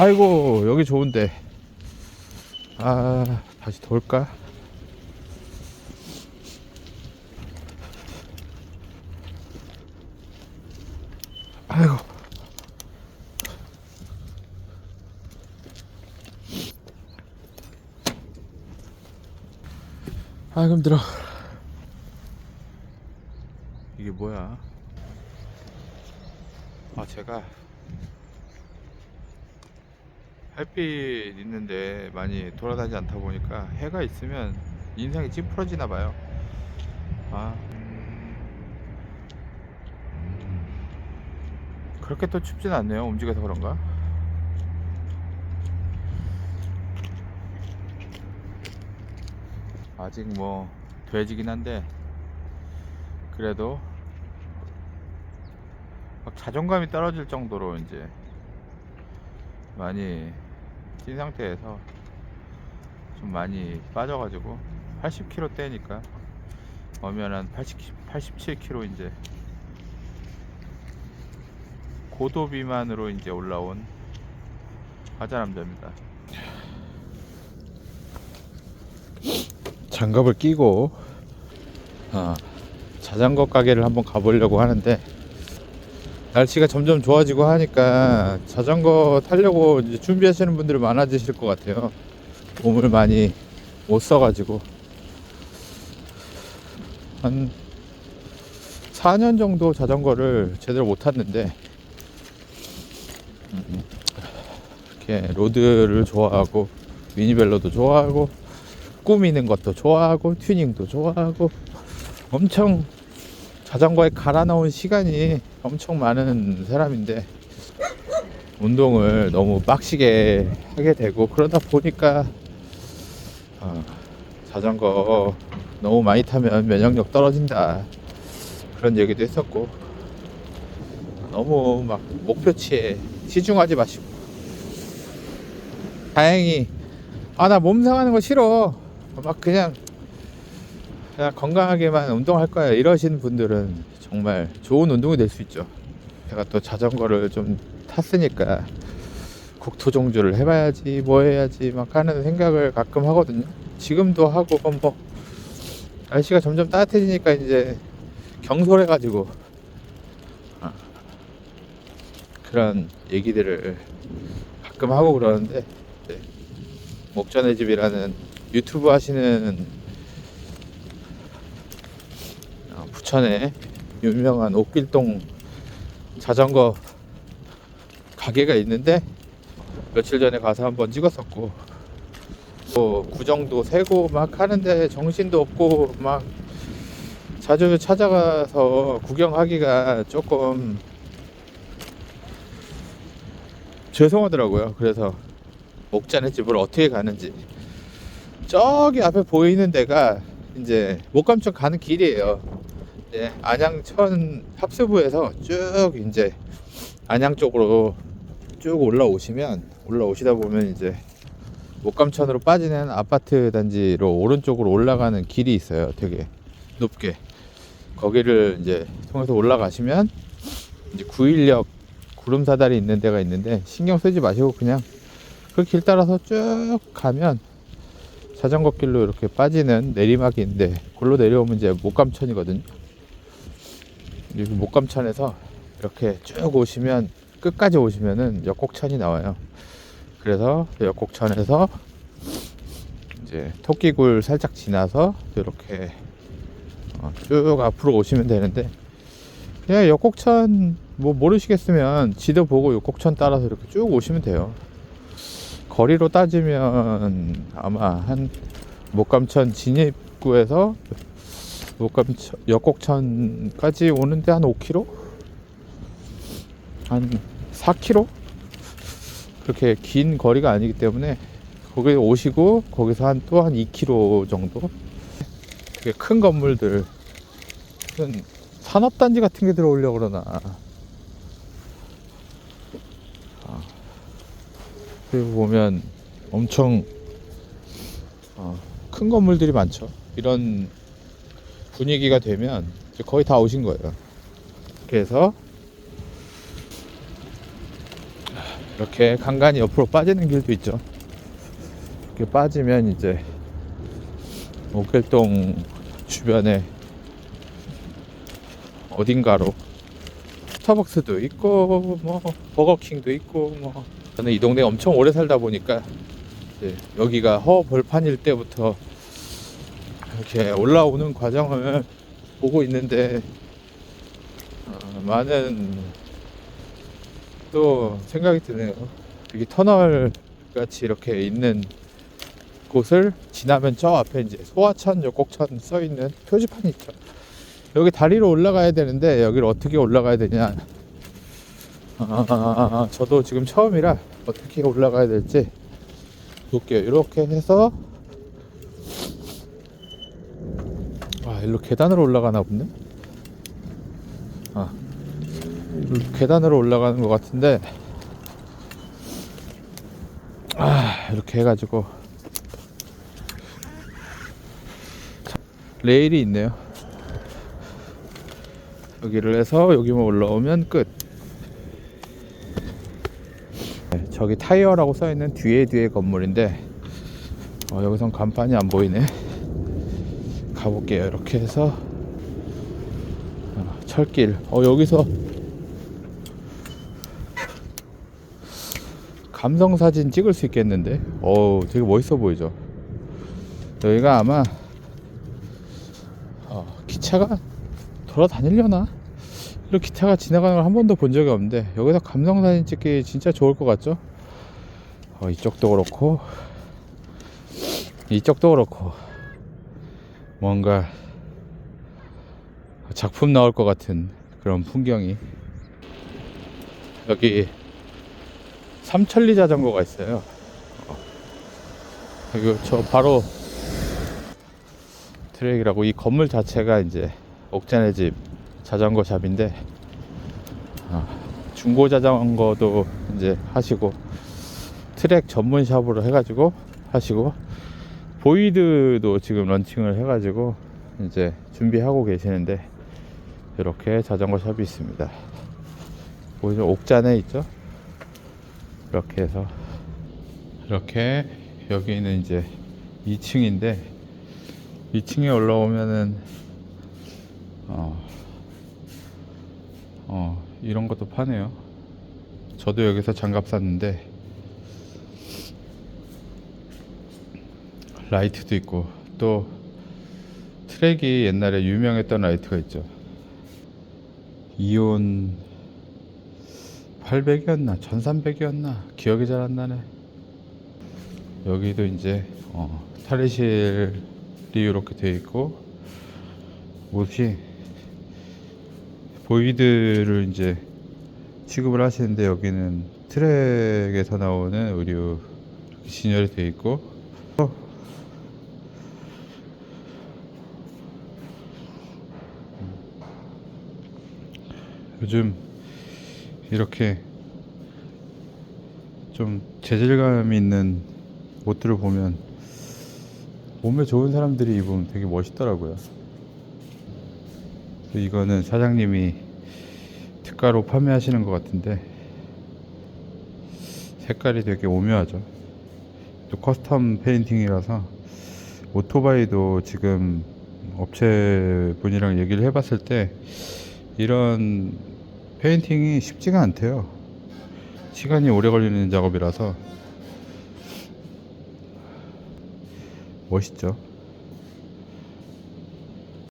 아이고 여기 좋은데. 아 다시 돌까? 아이고. 아이고 힘들어. 이게 뭐야? 아 제가 햇빛 있는데 많이 돌아다니지 않다 보니까 해가 있으면 인상이 찌푸러지나 봐요. 아. 그렇게 또 춥진 않네요. 움직여서 그런가? 아직 뭐 돼지긴 한데 그래도 막 자존감이 떨어질 정도로 이제 많이 찐 상태에서 좀 많이 빠져가지고 80kg 대니까 엄연한 80, 87kg 이제 고도 비만으로 이제 올라온 화자 남자입니다. 장갑을 끼고 어, 자전거 가게를 한번 가보려고 하는데 날씨가 점점 좋아지고 하니까 자전거 타려고 준비하시는 분들이 많아지실 것 같아요. 몸을 많이 못 써가지고 한 4년 정도 자전거를 제대로 못 탔는데 음, 이렇게 로드를 좋아하고 미니벨로도 좋아하고 꾸미는 것도 좋아하고 튜닝도 좋아하고 엄청 자전거에 갈아 넣은 시간이 엄청 많은 사람인데 운동을 너무 빡시게 하게 되고 그러다 보니까 어, 자전거 너무 많이 타면 면역력 떨어진다. 그런 얘기도 했었고 너무 막 목표치에 치중하지 마시고. 다행히 아 나 몸 상하는 거 싫어. 막 그냥 건강하게만 운동할 거야 이러신 분들은 정말 좋은 운동이 될 수 있죠 제가 또 자전거를 좀 탔으니까 국토종주를 해봐야지 뭐 해야지 막 하는 생각을 가끔 하거든요 지금도 하고 뭐 날씨가 점점 따뜻해지니까 이제 경솔해가지고 아, 그런 얘기들을 가끔 하고 그러는데 네. 목전의 집이라는 유튜브 하시는 어, 부천에 유명한 옥길동 자전거 가게가 있는데 며칠 전에 가서 한번 찍었었고 뭐 구정도 세고 막 하는데 정신도 없고 막 자주 찾아가서 구경하기가 조금 죄송하더라고요. 그래서 목자네 집을 어떻게 가는지 저기 앞에 보이는 데가 이제 목감천 가는 길이에요. 이제 안양천 합수부에서 쭉 이제 안양 쪽으로 쭉 올라오시면 올라오시다 보면 이제 목감천으로 빠지는 아파트 단지로 오른쪽으로 올라가는 길이 있어요. 되게 높게 거기를 이제 통해서 올라가시면 이제 9일역 구름 사다리 있는 데가 있는데 신경 쓰지 마시고 그냥 그 길 따라서 쭉 가면 자전거 길로 이렇게 빠지는 내리막이 있는데 골로 내려오면 이제 목감천이거든요. 여기 목감천에서 이렇게 쭉 오시면 끝까지 오시면은 역곡천이 나와요. 그래서 역곡천에서 이제 토끼굴 살짝 지나서 이렇게 어, 쭉 앞으로 오시면 되는데 그냥 역곡천 뭐 모르시겠으면 지도 보고 역곡천 따라서 이렇게 쭉 오시면 돼요. 거리로 따지면 아마 한 목감천 진입구에서 목감천 역곡천까지 오는데 한 5km? 한 4km? 그렇게 긴 거리가 아니기 때문에 거기 오시고 거기서 한 또 한 2km 정도 되게 큰 건물들 산업단지 같은 게 들어오려고 그러나 아, 그리고 보면 엄청 어, 큰 건물들이 많죠 이런 분위기가 되면 거의 다 오신 거예요 그래서 이렇게 간간히 옆으로 빠지는 길도 있죠. 이렇게 빠지면 이제 옥길동 주변에 어딘가로 스타벅스도 있고 뭐 버거킹도 있고 뭐 저는 이 동네 엄청 오래 살다 보니까 여기가 허벌판일 때부터 이렇게 올라오는 과정을 보고 있는데 어, 많은 또 생각이 드네요. 여기 터널 같이 이렇게 있는 곳을 지나면 저 앞에 이제 소화천, 요곡천 써 있는 표지판이 있죠. 여기 다리로 올라가야 되는데 여기를 어떻게 올라가야 되냐? 아, 저도 지금 처음이라 어떻게 올라가야 될지 볼게요. 이렇게 해서 일로 계단으로 올라가나 본데? 아, 계단으로 올라가는 것 같은데 아, 이렇게 해가지고 레일이 있네요. 여기를 해서 여기만 올라오면 끝. 네, 저기 타이어라고 써 있는 뒤에 뒤에 건물인데 어, 여기선 간판이 안 보이네. 가볼게요. 이렇게 해서 어, 철길. 어 여기서 감성 사진 찍을 수 있겠는데. 어 되게 멋있어 보이죠. 여기가 아마 어, 기차가 돌아다니려나? 이렇게 기차가 지나가는 걸 한 번도 본 적이 없는데 여기서 감성 사진 찍기 진짜 좋을 것 같죠? 어, 이쪽도 그렇고 이쪽도 그렇고 뭔가 작품 나올 것 같은 그런 풍경이 여기 삼천리 자전거가 있어요 어. 여기 저 바로 트랙이라고 이 건물 자체가 이제 옥잔의 집 자전거 샵인데 아, 중고 자전거도 이제 하시고 트랙 전문 샵으로 해가지고 하시고 보이드도 지금 런칭을 해가지고 이제 준비하고 계시는데 이렇게 자전거 샵이 있습니다. 보이죠? 옥잔에 있죠? 이렇게 해서 이렇게 여기는 이제 2층인데 2층에 올라오면은 어, 어 이런 것도 파네요. 저도 여기서 장갑 샀는데 라이트도 있고 또 트랙이 옛날에 유명했던 라이트가 있죠. 이온 800이었나 1300이었나 기억이 잘 안 나네. 여기도 이제 어, 탈의실이 이렇게 되어 있고 옷이 보이드를 이제 취급을 하시는데 여기는 트랙에서 나오는 의류 진열이 되어 있고 어. 요즘 이렇게 좀 재질감 있는 옷들을 보면 몸에 좋은 사람들이 입으면 되게 멋있더라고요. 이거는 사장님이 특가로 판매하시는 것 같은데 색깔이 되게 오묘하죠. 또 커스텀 페인팅이라서 오토바이도 지금 업체 분이랑 얘기를 해봤을 때 이런 페인팅이 쉽지가 않대요. 시간이 오래 걸리는 작업이라서 멋있죠.